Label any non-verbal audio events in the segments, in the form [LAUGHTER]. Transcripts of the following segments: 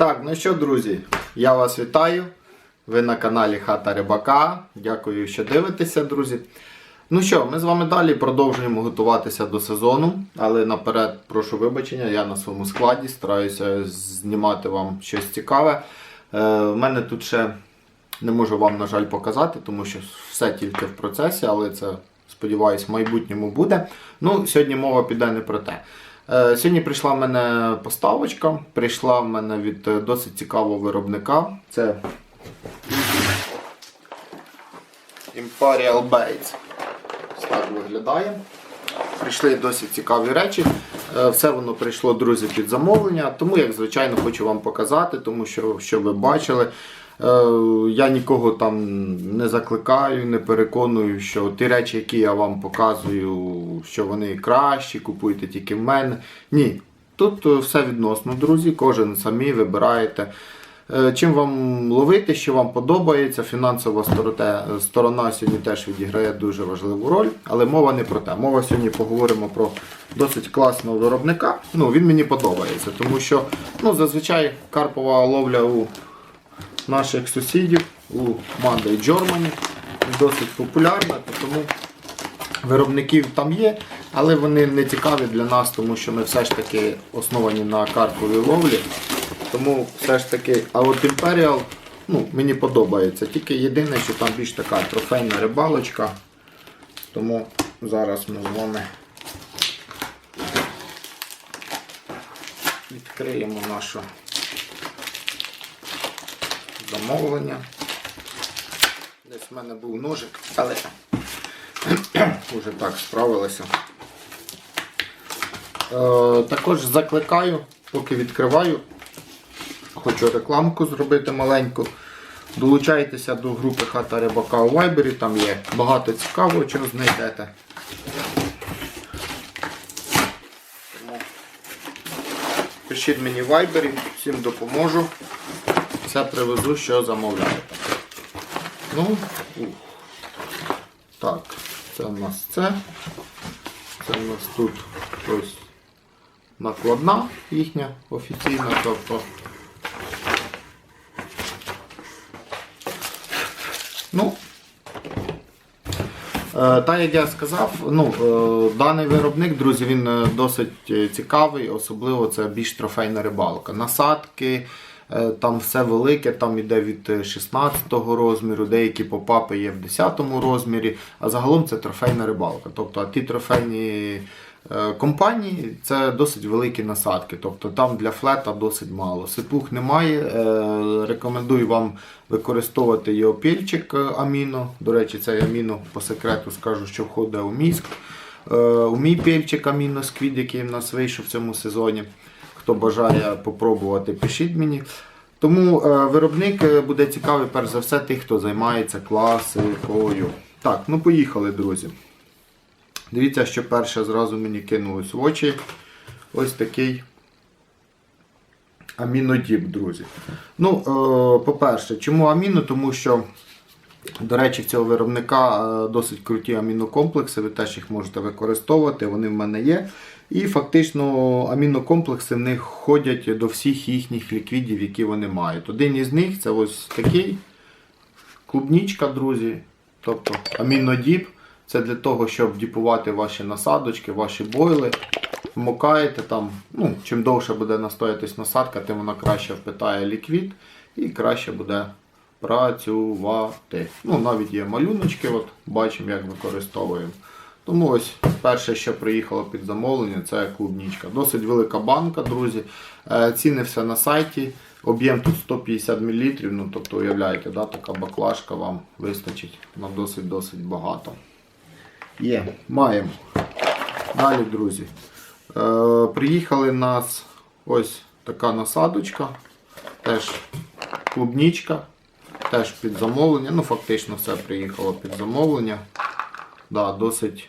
Так, ну що, друзі, я вас вітаю. Ви на каналі Хата Рибака. Дякую, що дивитеся, друзі. Ну що, ми з вами далі продовжуємо готуватися до сезону, але наперед прошу вибачення, я на своєму складі стараюся знімати вам щось цікаве. Е, в мене тут ще не можу вам, на жаль, показати, тому що все тільки в процесі, але це, сподіваюсь, в майбутньому буде. Ну, сьогодні мова піде не про те. Е, Сьогодні прийшла в мене поставочка, прийшла в мене від е, досить цікавого виробника. Це Imperial Baits. Ось так виглядає. Прийшли досить цікаві речі. Е, Все воно прийшло, друзі, під замовлення. Тому, як звичайно, хочу вам показати, тому що, що ви бачили. Е, Я нікого там не закликаю, не переконую, що ті речі, які я вам показую, що вони кращі, купуйте тільки в мене. Ні. Тут е, все відносно, друзі, кожен самі вибираєте. Е, Чим вам ловити, що вам подобається, фінансова сторона, сьогодні теж відіграє дуже важливу роль, але мова не про те. Мова сьогодні поговоримо про досить класного виробника. Ну, він мені подобається, тому що ну, зазвичай карпова ловля у наших сусідів у Monday Germany досить популярна, тому виробників там є, але вони не цікаві для нас, тому що ми все ж таки основані на карповій ловлі. Тому все ж таки, а от Imperial ну, мені подобається. Тільки єдине, що там більш така трофейна рибалочка. Тому зараз ми з вами відкриємо наше замовлення. Десь в мене був ножик, але [CLEARS THROAT] вже так справилися. Е, також закликаю, поки відкриваю, хочу рекламку зробити маленьку. Долучайтеся до групи Хата Рибака у Вайбері, там є багато цікавого, чого знайдете. Пишіть мені в Вайбері, всім допоможу. Все привезу, що замовляєте. Ну, так, це в нас це. Це в нас тут ось накладна їхня офіційна, тобто. Ну, Е, Так як я сказав, ну, е, даний виробник, друзі, він е, досить цікавий, особливо це більш трофейна рибалка. Насадки, там все велике, там іде від е, 16 розміру, деякі попапи є в 10 розмірі, а загалом це трофейна рибалка. Тобто, ті трофейні е, компанії це досить великі насадки. Тобто там для флета досить мало. Сипух немає. Е, Рекомендую вам використовувати його пільчик аміно. До речі, цей аміно по секрету скажу, що входить у міск. Е, У мій пільчик аміно сквід, який в нас вийшов в цьому сезоні. Хто бажає попробувати, пишіть мені. Тому е, виробник е, буде цікавий, перш за все, тих, хто займається класикою. Так, ну поїхали, друзі. Дивіться, що перше зразу мені кинулось в очі. Ось такий амінодіп, друзі. Ну, е, по-перше, чому аміно? Тому що, до речі, цього виробника е, досить круті амінокомплекси, ви теж їх можете використовувати, вони в мене є. І фактично амінокомплекси в них входять до всіх їхніх ліквідів, які вони мають. Один із них це ось такий клубнічка, друзі. Тобто амінодіп. Це для того, щоб діпувати ваші насадочки, ваші бойли. Вмокаєте там, ну, чим довше буде настоятись насадка, тим вона краще впитає ліквід і краще буде працювати. Ну, навіть є малюночки, от, бачимо, як використовуємо. Тому ось перше, що приїхало під замовлення, це клубнічка. Досить велика банка, друзі. Е, Ціни все на сайті. Об'єм тут 150 мл, ну тобто уявляєте, да, така баклажка вам вистачить на досить-досить багато. Є, маємо. Далі, друзі. Е, приїхали нас ось така насадочка. Теж клубнічка. Теж під замовлення. Ну, фактично все приїхало під замовлення. Да, досить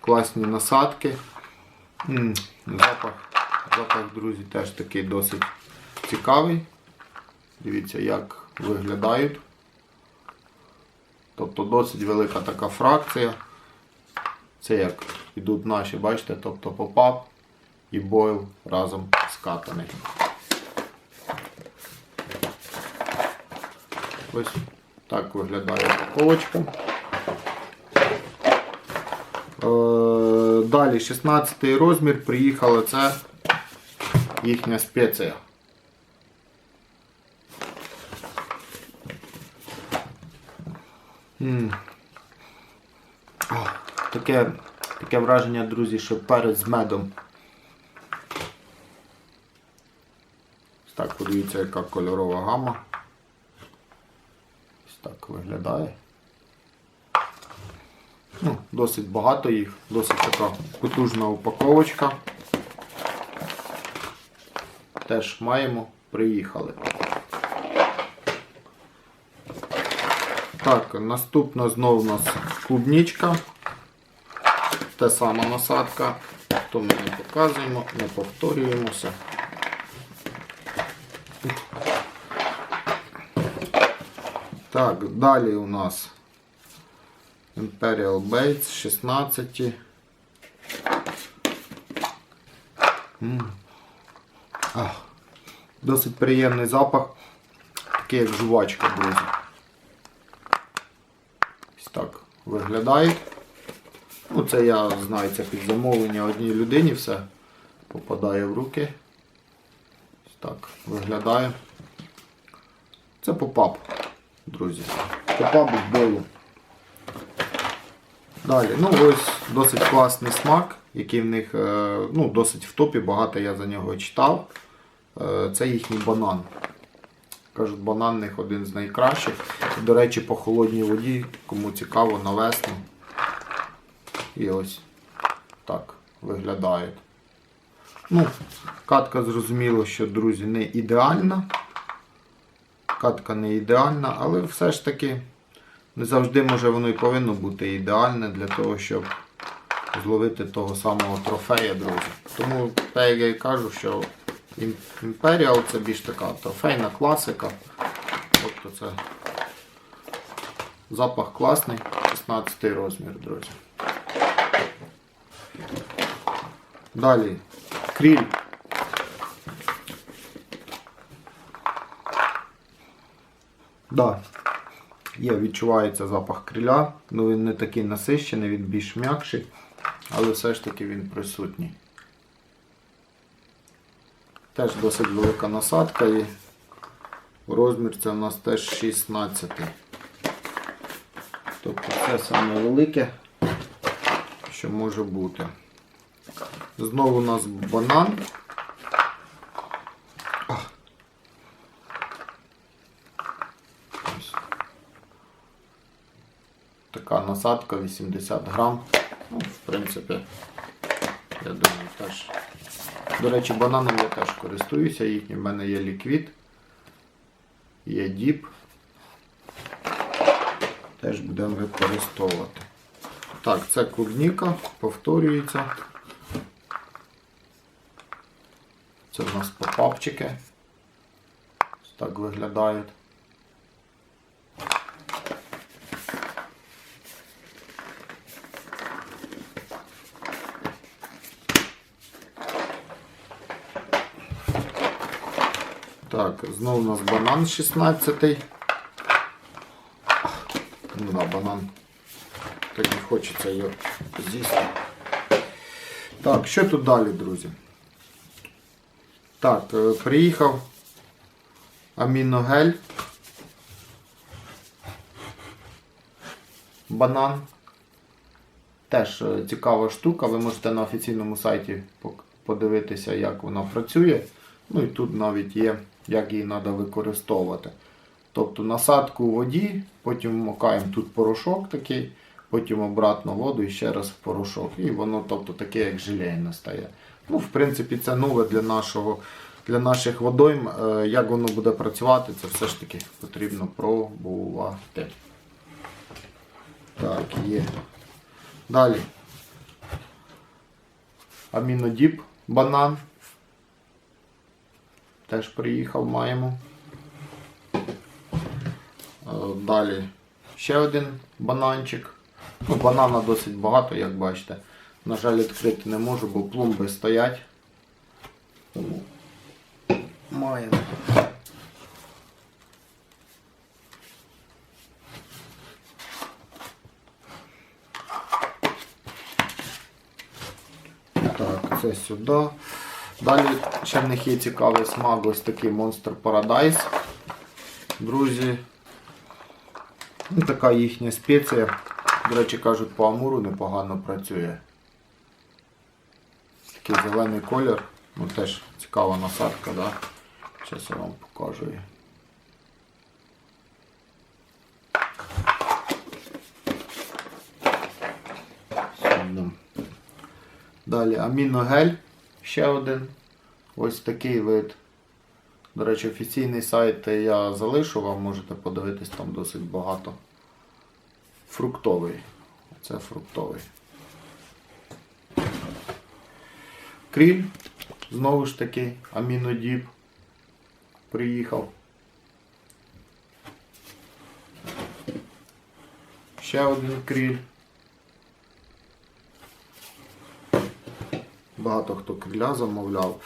класні насадки. Запах, запах, друзі, теж такий досить цікавий. Дивіться, як виглядають. Тобто досить велика така фракція. Це як ідуть наші, бачите, тобто попап і бойл разом скатаний. Ось так виглядає упаковочка. Е, Далі 16 розмір приїхала це їхня спеція. Таке, таке враження, друзі, що перець з медом. Так, подивіться, яка кольорова гама. Виглядає. Ну, досить багато їх, досить така потужна упаковочка. Теж маємо, приїхали. Так, наступна знову у нас клубничка. Та сама насадка. То ми не показуємо, не повторюємося. Так, далі у нас Imperial Bates 16. М. Ах, Досить приємний запах. Такий як жувачка, друзі. Ось так виглядає. Ну, це я знаю, це під замовлення одній людині все попадає в руки. Ось так виглядає. Це попап, друзі. Попап в болу. Далі, ну ось досить класний смак, який в них е, ну, досить в топі, багато я за нього читав. Е, Це їхній банан. Кажуть, банан в них один з найкращих. До речі, по холодній воді, кому цікаво, на. І ось так виглядає. Ну, катка зрозуміло, що, друзі, не ідеальна. Катка не ідеальна, але все ж таки не завжди може воно і повинно бути ідеальне для того, щоб зловити того самого трофея, друзі. Тому, так як я і кажу, що Imperial це більш така трофейна класика. Тобто це запах класний, 16 розмір, друзі. Далі кріль. Да. Є, відчувається запах криля, ну він не такий насищений, він більш м'якший, але все ж таки він присутній. Теж досить велика насадка і розмір це у нас теж 16. Тобто це саме велике, що може бути. Знову у нас банан. Така насадка 80 грам. Ну, в принципі, я думаю, теж. До речі, бананом я теж користуюся їхнім. У мене є ліквід, є діп. Теж будемо використовувати. Так, це клубніка, повторюється. Це в нас попапчики. Ось так виглядають. Знову у нас банан 16. Ну да, банан. Так не хочеться його з'їсти. Так, що тут далі, друзі? Так, е, приїхав аміногель. Банан. Теж е, цікава штука. Ви можете на офіційному сайті подивитися, як вона працює. Ну і тут навіть є, як її треба використовувати. Тобто насадку у воді, потім вмокаємо тут порошок такий, потім обратно воду і ще раз в порошок. І воно тобто, таке, як желейне стає. Ну, в принципі, це нове для нашого. Для наших водойм, Е, як воно буде працювати, це все ж таки потрібно пробувати. Так, є. Далі. Амінодіп, банан теж приїхав, маємо. Е, далі ще один бананчик. Ну, Банана досить багато, як бачите. На жаль, відкрити не можу, бо пломби стоять. Тому маємо. Так, це сюди. Далі ще в них є цікавий смак, ось такий Monster Paradise. Друзі. Ну, така їхня спеція. До речі, кажуть, по амуру непогано працює. Такий зелений колір. Ну теж цікава насадка, да? Зараз я вам покажу Далі аміногель ще один. Ось такий вид. До речі, офіційний сайт я залишу, вам можете подивитись, там досить багато. Фруктовий. Це фруктовий. Кріль. Знову ж таки, амінодіп. Приїхав. Ще один кріль. Багато хто криля замовляв.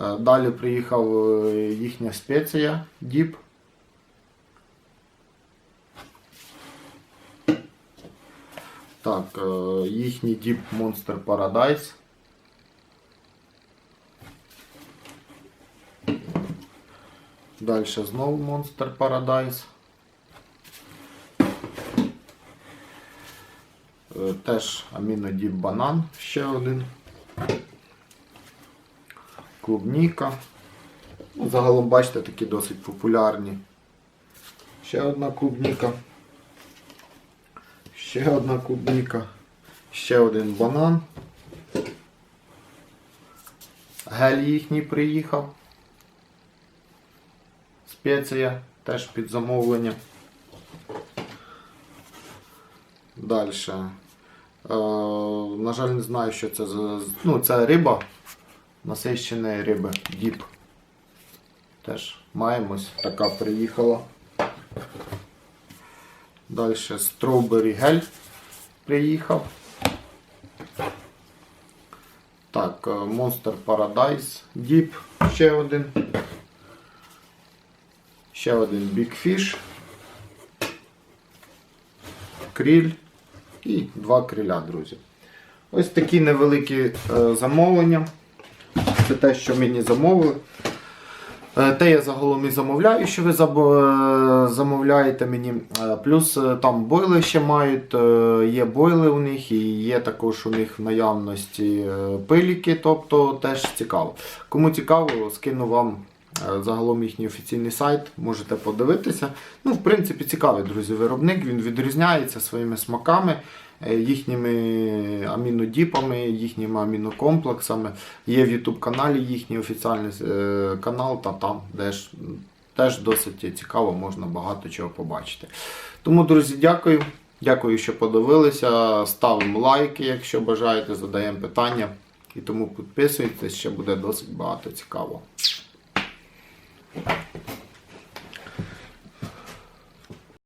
Е, Далі приїхав е, їхня спеція Діп. Так, е, їхній Deep Monster Paradise. Далі знову Monster Paradise. Теж Amino Банан ще один. Клубніка. Загалом, бачите, такі досить популярні. Ще одна клубніка. Ще одна клубніка. Ще один банан. Гель їхній приїхав. Спеція теж під замовлення. Далі. Е, на жаль, не знаю, що це за. Ну, це риба. Насищеної риби. Діп. Теж маємось. Така приїхала. Далі Strawberry гель приїхав. Так, е, Monster Paradise Deep. Ще один. Ще один Big Fish. Кріль і два криля, друзі. Ось такі невеликі е, замовлення. Це те, що мені замовили. Е, Те я загалом і замовляю, що ви е, замовляєте мені. Е, Плюс там бойли ще мають, є бойли у них і є також у них в наявності пиліки, тобто теж цікаво. Кому цікаво, скину вам загалом їхній офіційний сайт, можете подивитися. Ну, в принципі, цікавий, друзі, виробник, він відрізняється своїми смаками, їхніми амінодіпами, їхніми амінокомплексами. Є в YouTube каналі їхній офіціальний е, канал, та там теж, теж досить цікаво, можна багато чого побачити. Тому, друзі, дякую. Дякую, що подивилися. Ставимо лайки, якщо бажаєте, задаємо питання. І тому підписуйтесь, ще буде досить багато цікавого.